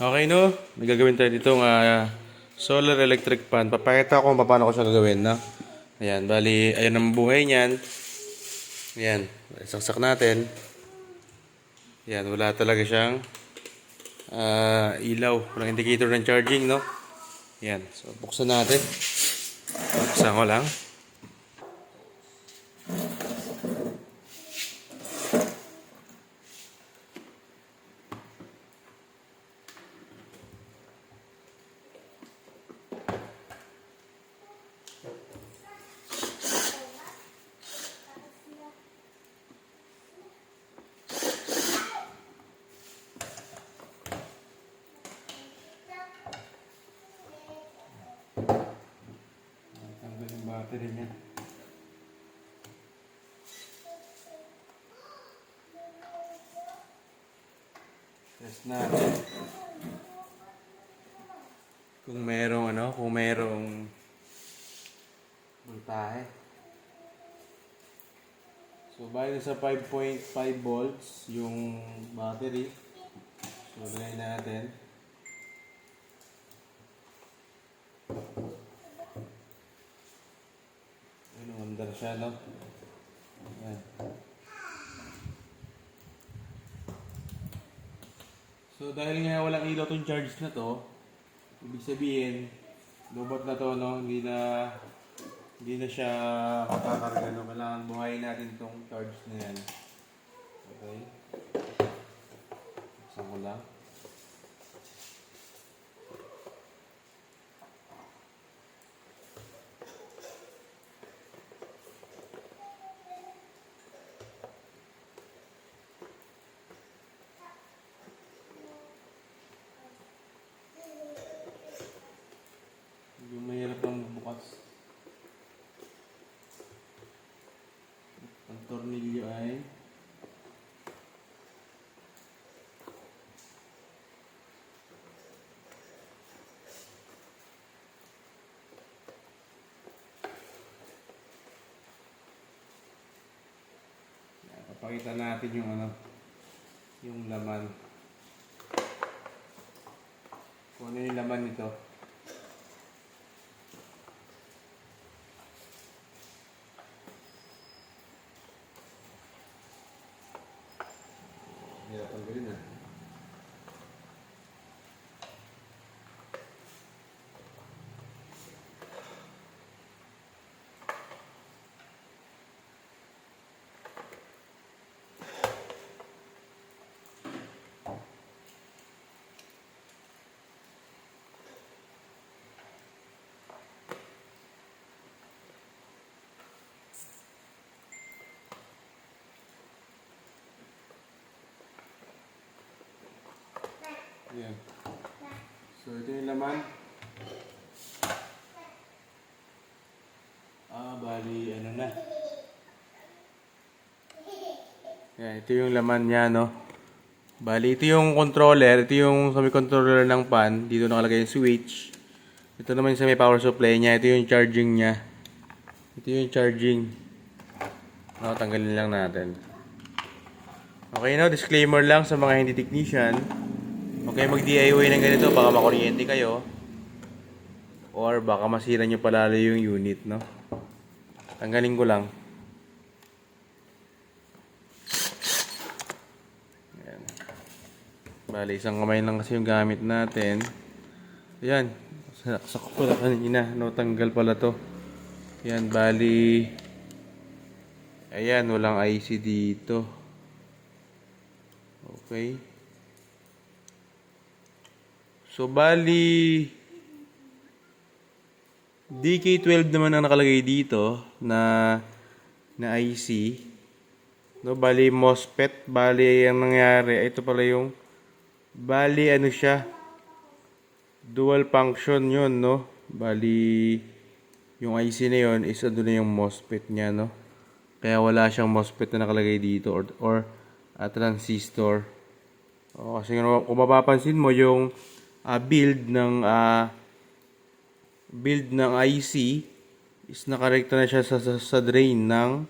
Okay no, may gagawin tayo dito uh, solar electric pan. Papakita ko kung paano ko siya gagawin, no? Ayan, bali, ayan ang buhay niyan. Ayan, saksak natin. Ayan, wala talaga siyang ah, ilaw. Walang indicator ng charging, no? Ayan, so buksan natin. Buksan ko lang. Test natin. Kung merong ano, kung merong voltahe. So, bali sa 5.5 volts yung battery. So, lagay natin. No? Ayan. So, dahil nga walang ilaw tong charge na to, ibig sabihin, lobot na to, no? Hindi na, hindi na siya makakarga, no? Kailangan buhayin natin tong charge na yan. Okay? Buksan ko lang. Yung mahirap lang bukas. Ang tornilyo ay Yan, Papakita natin yung ano yung laman. Kung ano yung laman nito. Hirap ang galing ah. Yan. So, ito yung laman. Ah, bali, ano na. Yan, ito yung laman niya, no? Bali, ito yung controller. Ito yung sa may controller ng pan. Dito nakalagay yung switch. Ito naman sa may power supply niya. Ito yung charging niya. Ito yung charging. No, tanggalin lang natin. Okay, no? Disclaimer lang sa mga hindi technician. Okay, mag-DIY ng ganito, baka makuryente kayo. Or baka masira nyo palalo yung unit, no? Tanggalin ko lang. Ayan. Bali, isang kamay lang kasi yung gamit natin. Ayan. Saksak pala kanina. No, tanggal pala to. Ayan, bali. Ayan, walang IC dito. Okay. So, bali, DK12 naman ang nakalagay dito na na IC. No, bali MOSFET, bali ang nangyari, ito pala yung bali ano siya dual function 'yon, no. Bali yung IC na 'yon is ano na yung MOSFET niya, no. Kaya wala siyang MOSFET na nakalagay dito or or a transistor. O, kasi kung kung mapapansin mo yung ah, build ng ah, build ng IC is nakarekta na siya sa, sa, sa drain ng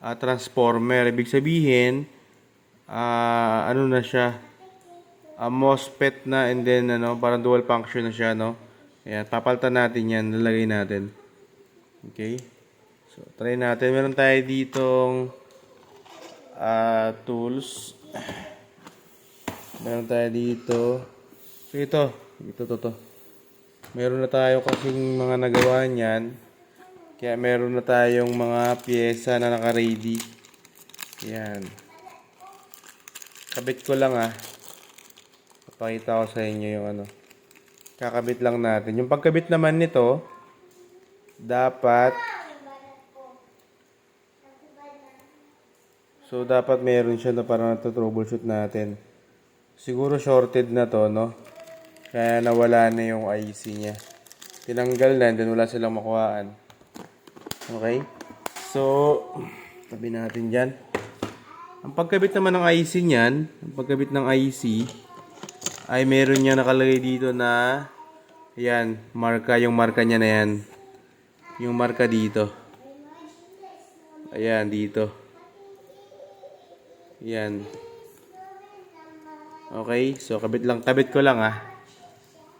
ah, transformer. Ibig sabihin, ah, ano na siya, ah, MOSFET na and then ano, parang dual function na siya, no? Ayan, papalitan natin yan, lalagay natin. Okay? So, try natin. Meron tayo ditong ah, tools. Meron tayo dito. So, ito. Ito, to, to. Meron na tayo kasing mga nagawa niyan. Kaya meron na tayong mga pyesa na naka-ready. Yan. Kabit ko lang ah. Papakita ko sa inyo yung ano. Kakabit lang natin. Yung pagkabit naman nito, dapat So, dapat meron siya na parang troubleshoot natin. Siguro shorted na to, no? Kaya nawala na yung IC niya. Tinanggal na, then wala silang makuhaan. Okay? So, tabi natin dyan. Ang pagkabit naman ng IC niyan, ang pagkabit ng IC, ay meron niya nakalagay dito na, ayan, marka, yung marka niya na yan. Yung marka dito. Ayan, dito. Yan. Okay, so kabit lang, kabit ko lang ah.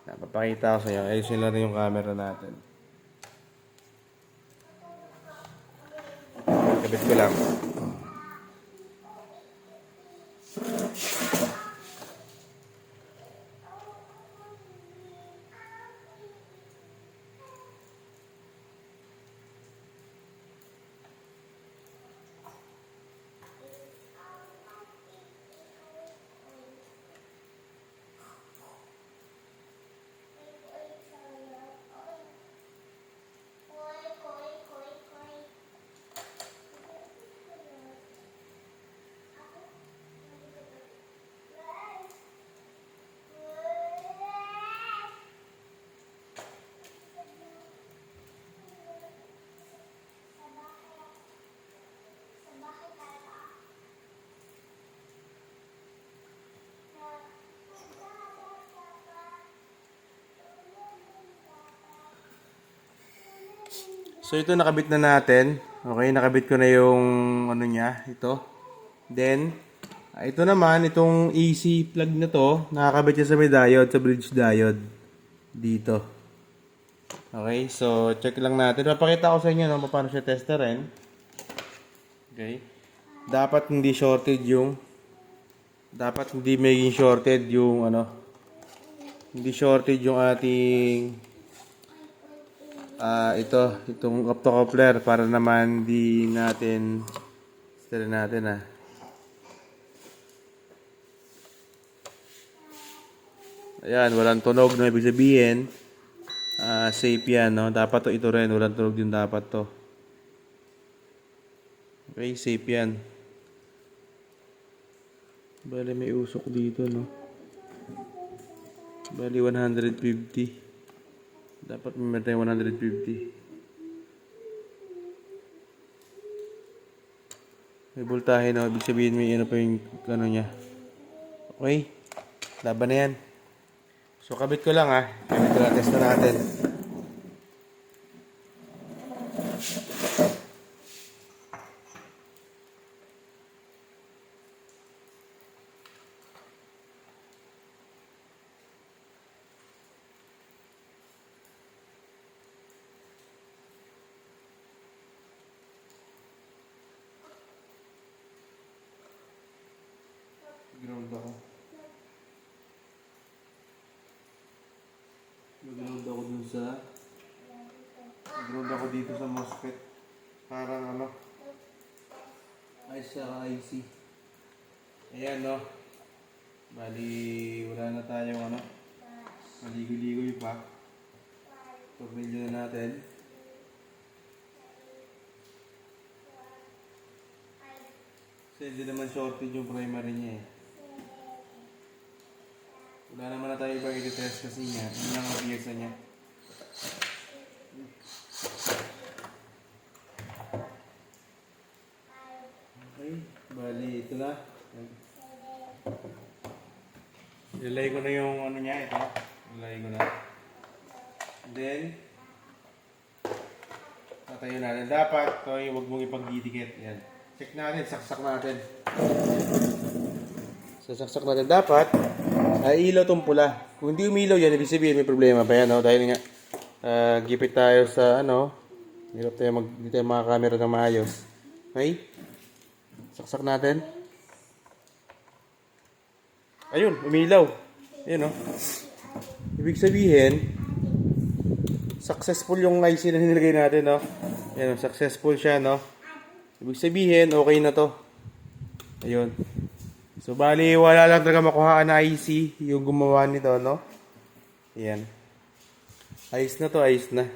Napapakita ko sa iyo. Ayusin lang yung camera natin. Kabit ko lang. So ito nakabit na natin. Okay, nakabit ko na yung ano niya, ito. Then, ah, ito naman, itong AC plug na to, nakakabit siya sa may diode, sa bridge diode. Dito. Okay, so check lang natin. Papakita ko sa inyo no, paano siya testerin. Okay. Dapat hindi shorted yung dapat hindi maging shorted yung ano hindi shorted yung ating Ah, ito, itong optocoupler para naman di natin style natin ah. Ayan, walang tunog na ibig sabihin. Ah, safe yan, no? Dapat to ito rin, walang tunog din dapat to. Okay, safe yan. Bale, may usok dito, no? Bali, 150. Dapat may tayo 150. May voltahe na, ibig sabihin may ano pa yung ano niya. Okay? Laban na yan. So, kabit ko lang ah. Kabit ko lang, test na natin. Ground ako. Nag-ground ako dun sa... Nag-ground ako dito sa MOSFET. Parang ano... Ay sa IC. Ayan no. Bali, wala na tayong ano. Maligo-ligo pa. Tornilyo na natin. Kasi hindi naman shorted yung primary niya eh. Wala naman na tayo ibang i-test kasi niya. Yun ang piyesa niya. Okay, bali ito na. Ilagay ko na yung ano niya, ito. Ilagay ko na. Then, tatayo natin. Dapat, ito yung huwag mong ipagdidikit. Yan. Check natin, saksak natin. Sasaksak natin dapat. Ay, ilaw tong pula. Kung hindi umilaw yan, ibig sabihin may problema pa yan, no? Dahil nga, ah, gipit tayo sa, ano, hirap tayo mag, hindi tayo makakamera ng maayos. Okay? Saksak natin. Ayun, umilaw. Ayun, no? Ibig sabihin, successful yung IC na nilagay natin, no? Ayun, successful siya, no? Ibig sabihin, okay na to. Ayun. So, bali, wala lang talaga makuhaan na IC yung gumawa nito, no? Ayan. Ayos na to, ayos na.